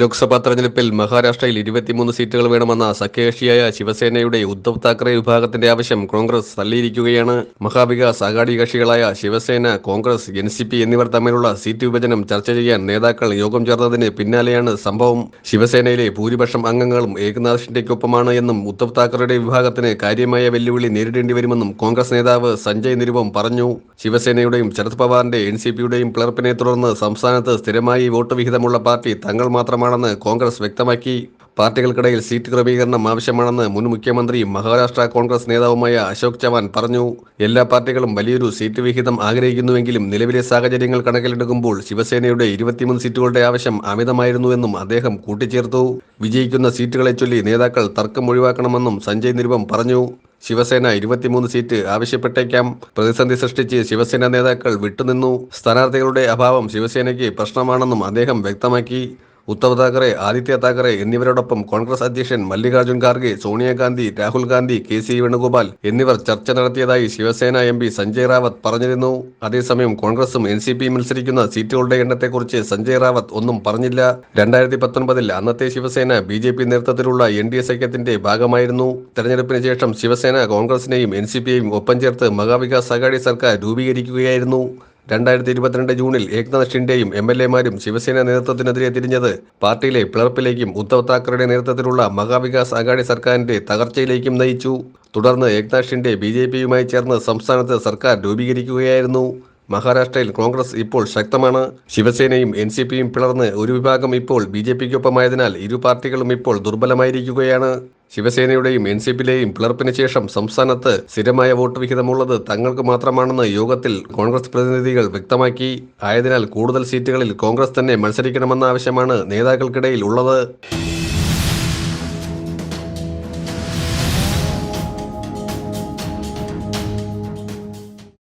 ലോക്സഭാ തെരഞ്ഞെടുപ്പിൽ മഹാരാഷ്ട്രയിൽ ഇരുപത്തിമൂന്ന് സീറ്റുകൾ വേണമെന്ന സഖ്യകക്ഷിയായ ശിവസേനയുടെ ഉദ്ധവ് താക്കറെ വിഭാഗത്തിന്റെ ആവശ്യം കോൺഗ്രസ് തള്ളിയിരിക്കുകയാണ്. Maha Vikas Aghadi കക്ഷികളായ Shiv Sena Congress N C P എന്നിവർ തമ്മിലുള്ള സീറ്റ് വിഭജനം ചർച്ച ചെയ്യാൻ നേതാക്കൾ യോഗം ചേർന്നതിന് പിന്നാലെയാണ് സംഭവം. ശിവസേനയിലെ ഭൂരിപക്ഷം അംഗങ്ങളും ഏകനാഥ് ഷിൻഡെക്കൊപ്പമാണ് എന്നും ഉദ്ധവ് താക്കറെയുടെ വിഭാഗത്തിന് കാര്യമായ വെല്ലുവിളി നേരിടേണ്ടി വരുമെന്നും കോൺഗ്രസ് നേതാവ് സഞ്ജയ് നിരുപം പറഞ്ഞു. ശിവസേനയുടെയും ശരത് പവാറിന്റെ എൻ സി പിയുടെയും പിളർപ്പിനെ തുടർന്ന് സംസ്ഥാനത്ത് സ്ഥിരമായി വോട്ട് വിഹിതമുള്ള പാർട്ടി തങ്ങൾ മാത്രമാണെന്ന് കോൺഗ്രസ് വ്യക്തമാക്കി. പാർട്ടികൾക്കിടയിൽ സീറ്റ് ക്രമീകരണം ആവശ്യമാണെന്ന് മുൻ മുഖ്യമന്ത്രി മഹാരാഷ്ട്ര കോൺഗ്രസ് നേതാവുമായ അശോക് ചവാൻ പറഞ്ഞു. എല്ലാ പാർട്ടികളും വലിയൊരു സീറ്റ് വിഹിതം ആഗ്രഹിക്കുന്നുവെങ്കിലും നിലവിലെ സാഹചര്യങ്ങൾ കണക്കിലെടുക്കുമ്പോൾ ശിവസേനയുടെ ഇരുപത്തിമൂന്ന് സീറ്റുകളുടെ ആവശ്യം അമിതമായിരുന്നുവെന്നും അദ്ദേഹം കൂട്ടിച്ചേർത്തു. വിജയിക്കുന്ന സീറ്റുകളെ ചൊല്ലി നേതാക്കൾ തർക്കം ഒഴിവാക്കണമെന്നും സഞ്ജയ് നിരുപം പറഞ്ഞു. ശിവസേന ഇരുപത്തിമൂന്ന് സീറ്റ് ആവശ്യപ്പെട്ടേക്കാം. പ്രതിസന്ധി സൃഷ്ടിച്ച് ശിവസേന നേതാക്കൾ വിട്ടുനിന്നു. സ്ഥാനാർത്ഥികളുടെ അഭാവം ശിവസേനയ്ക്ക് പ്രശ്നമാണെന്നും അദ്ദേഹം വ്യക്തമാക്കി. ഉദ്ധവ് താക്കറെ ആദിത്യ താക്കറെ എന്നിവരോടൊപ്പം കോൺഗ്രസ് അധ്യക്ഷൻ മല്ലികാർജുൻ ഖാർഗെ സോണിയാഗാന്ധി രാഹുൽ ഗാന്ധി കെ സി വേണുഗോപാൽ എന്നിവർ ചർച്ച നടത്തിയതായി ശിവസേന എം പി സഞ്ജയ് റാവത്ത് പറഞ്ഞിരുന്നു. അതേസമയം കോൺഗ്രസും എൻ സി പി മത്സരിക്കുന്ന സീറ്റുകളുടെ എണ്ണത്തെക്കുറിച്ച് സഞ്ജയ് റാവത്ത് ഒന്നും പറഞ്ഞില്ല. രണ്ടായിരത്തി പത്തൊൻപതിൽ അന്നത്തെ ശിവസേന ബി ജെ പി നേതൃത്വത്തിലുള്ള എൻ ഡി എ സഖ്യത്തിന്റെ ഭാഗമായിരുന്നു. തെരഞ്ഞെടുപ്പിന് ശേഷം ശിവസേന കോൺഗ്രസിനെയും എൻ സി പിയെയും ഒപ്പം ചേർത്ത് മഹാവികാസ് അഘാടി സർക്കാർ രൂപീകരിക്കുകയായിരുന്നു. രണ്ടായിരത്തി ഇരുപത്തിരണ്ട് ജൂണിൽ ഏക്നാഥ് ഷിൻഡെയും എം എൽ എമാരും ശിവസേന നേതൃത്വത്തിനെതിരെ തിരിഞ്ഞത്. പാർട്ടിയിലെ പിളർപ്പിലേക്കും ഉദ്ധവ് താക്കറെയുടെ നേതൃത്വത്തിലുള്ള മഹാവികാസ് അഘാടി സർക്കാരിന്റെ തകർച്ചയിലേക്കും നയിച്ചു. തുടർന്ന് ഏക്നാഥ് ഷിൻഡെ ബി ജെ പിയുമായി ചേർന്ന് സംസ്ഥാനത്ത് സർക്കാർ രൂപീകരിക്കുകയായിരുന്നു. മഹാരാഷ്ട്രയിൽ കോൺഗ്രസ് ഇപ്പോൾ ശക്തമാണ്. ശിവസേനയും എൻ സി പിയും പിളർന്ന് ഒരു വിഭാഗം ഇപ്പോൾ ബി ജെ പിക്കൊപ്പമായതിനാൽ ഇരു പാർട്ടികളും ഇപ്പോൾ ദുർബലമായിരിക്കുകയാണ്. ശിവസേനയുടെയും എൻ സി പിയിലെയും പിളർപ്പിന് ശേഷം സംസ്ഥാനത്ത് സ്ഥിരമായ വോട്ട് വിഹിതമുള്ളത് തങ്ങൾക്ക് മാത്രമാണെന്ന് യോഗത്തിൽ കോൺഗ്രസ് പ്രതിനിധികൾ വ്യക്തമാക്കി. ആയതിനാൽ കൂടുതൽ സീറ്റുകളിൽ കോൺഗ്രസ് തന്നെ മത്സരിക്കണമെന്ന ആവശ്യമാണ് നേതാക്കൾക്കിടയിൽ ഉള്ളത്.